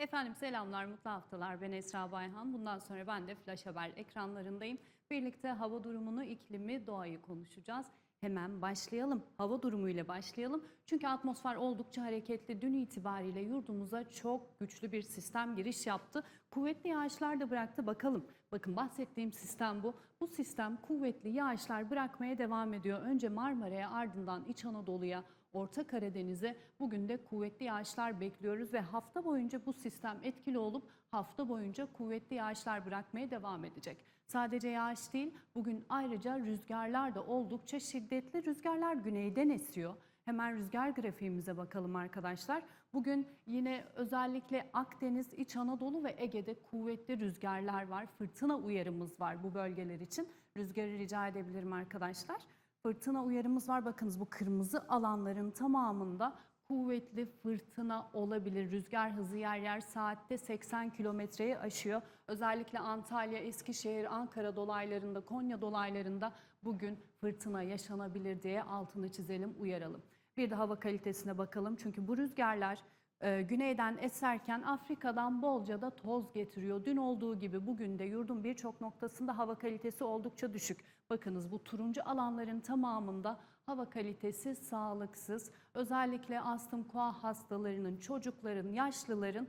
Efendim selamlar, mutlu haftalar. Ben Esra Bayhan. Bundan sonra ben de Flash Haber ekranlarındayım. Birlikte hava durumunu, iklimi, doğayı konuşacağız. Hemen başlayalım. Hava durumuyla başlayalım. Çünkü atmosfer oldukça hareketli. Dün itibariyle yurdumuza çok güçlü bir sistem giriş yaptı. Kuvvetli yağışlar da bıraktı. Bakalım. Bakın bahsettiğim sistem bu. Bu sistem kuvvetli yağışlar bırakmaya devam ediyor. Önce Marmara'ya ardından İç Anadolu'ya, Orta Karadeniz'e bugün de kuvvetli yağışlar bekliyoruz ve hafta boyunca bu sistem etkili olup hafta boyunca kuvvetli yağışlar bırakmaya devam edecek. Sadece yağış değil, bugün ayrıca rüzgarlar da oldukça şiddetli rüzgarlar güneyden esiyor. Hemen rüzgar grafiğimize bakalım arkadaşlar. Bugün yine özellikle Akdeniz, İç Anadolu ve Ege'de kuvvetli rüzgarlar var. Fırtına uyarımız var bu bölgeler için. Rüzgarı rica edebilirim arkadaşlar. Fırtına uyarımız var. Bakınız bu kırmızı alanların tamamında kuvvetli fırtına olabilir. Rüzgar hızı yer yer saatte 80 kilometreyi aşıyor. Özellikle Antalya, Eskişehir, Ankara dolaylarında, Konya dolaylarında bugün fırtına yaşanabilir diye altını çizelim, uyaralım. Bir de hava kalitesine bakalım. Çünkü bu rüzgarlar e, güneyden eserken Afrika'dan bolca da toz getiriyor. Dün olduğu gibi bugün de yurdun birçok noktasında hava kalitesi oldukça düşük. Bakınız bu turuncu alanların tamamında hava kalitesi sağlıksız. Özellikle astım koa hastalarının, çocukların, yaşlıların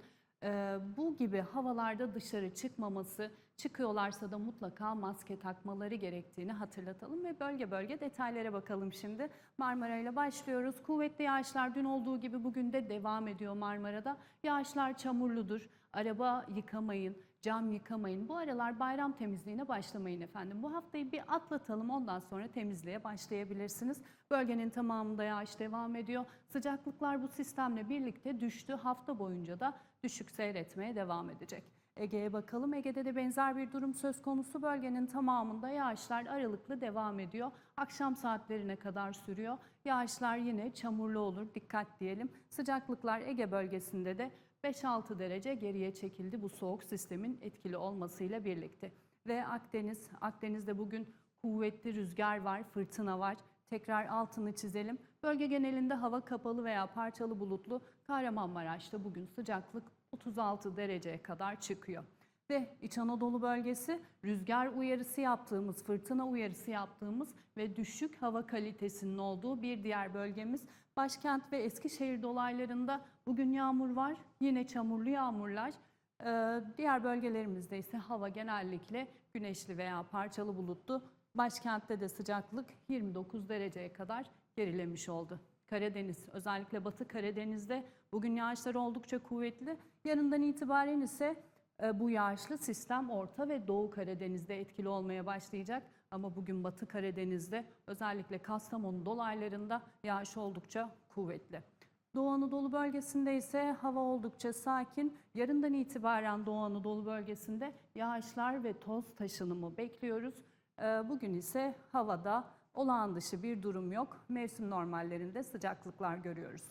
bu gibi havalarda dışarı çıkmaması, çıkıyorlarsa da mutlaka maske takmaları gerektiğini hatırlatalım ve bölge bölge detaylara bakalım şimdi. Marmara ile başlıyoruz. Kuvvetli yağışlar dün olduğu gibi bugün de devam ediyor Marmara'da. Yağışlar çamurludur. Araba yıkamayın, cam yıkamayın. Bu aralar bayram temizliğine başlamayın efendim. Bu haftayı bir atlatalım ondan sonra temizliğe başlayabilirsiniz. Bölgenin tamamında yağış devam ediyor. Sıcaklıklar bu sistemle birlikte düştü. Hafta boyunca da düşük seyretmeye devam edecek. Ege'ye bakalım. Ege'de de benzer bir durum söz konusu. Bölgenin tamamında yağışlar aralıklı devam ediyor. Akşam saatlerine kadar sürüyor. Yağışlar yine çamurlu olur. Dikkat diyelim. Sıcaklıklar Ege bölgesinde de 5-6 derece geriye çekildi bu soğuk sistemin etkili olmasıyla birlikte. Ve Akdeniz, Akdeniz'de bugün kuvvetli rüzgar var, fırtına var. Tekrar altını çizelim. Bölge genelinde hava kapalı veya parçalı bulutlu. Kahramanmaraş'ta bugün sıcaklık 36 dereceye kadar çıkıyor. Ve İç Anadolu bölgesi rüzgar uyarısı yaptığımız, fırtına uyarısı yaptığımız ve düşük hava kalitesinin olduğu bir diğer bölgemiz. Başkent ve Eskişehir dolaylarında bugün yağmur var. Yine çamurlu yağmurlar. Ee, diğer bölgelerimizde ise hava genellikle güneşli veya parçalı bulutlu. Başkentte de sıcaklık 29 dereceye kadar gerilemiş oldu. Karadeniz, özellikle Batı Karadeniz'de bugün yağışlar oldukça kuvvetli. Yarından itibaren ise e, bu yağışlı sistem Orta ve Doğu Karadeniz'de etkili olmaya başlayacak. Ama bugün Batı Karadeniz'de özellikle Kastamonu dolaylarında yağış oldukça kuvvetli. Doğu Anadolu bölgesinde ise hava oldukça sakin. Yarından itibaren Doğu Anadolu bölgesinde yağışlar ve toz taşınımı bekliyoruz. E, Bugün ise havada olağan dışı bir durum yok. Mevsim normallerinde sıcaklıklar görüyoruz.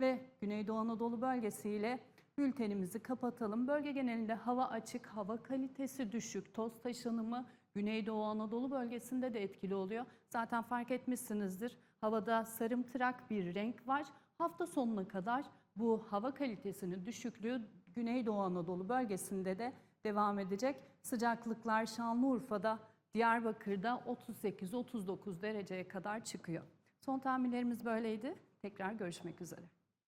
Ve Güneydoğu Anadolu bölgesiyle bültenimizi kapatalım. Bölge genelinde hava açık, hava kalitesi düşük, toz taşınımı Güneydoğu Anadolu bölgesinde de etkili oluyor. Zaten fark etmişsinizdir. Havada sarımtırak bir renk var. Hafta sonuna kadar bu hava kalitesinin düşüklüğü Güneydoğu Anadolu bölgesinde de devam edecek. Sıcaklıklar Şanlıurfa'da, Diyarbakır'da 38-39 dereceye kadar çıkıyor. Son tahminlerimiz böyleydi. Tekrar görüşmek üzere.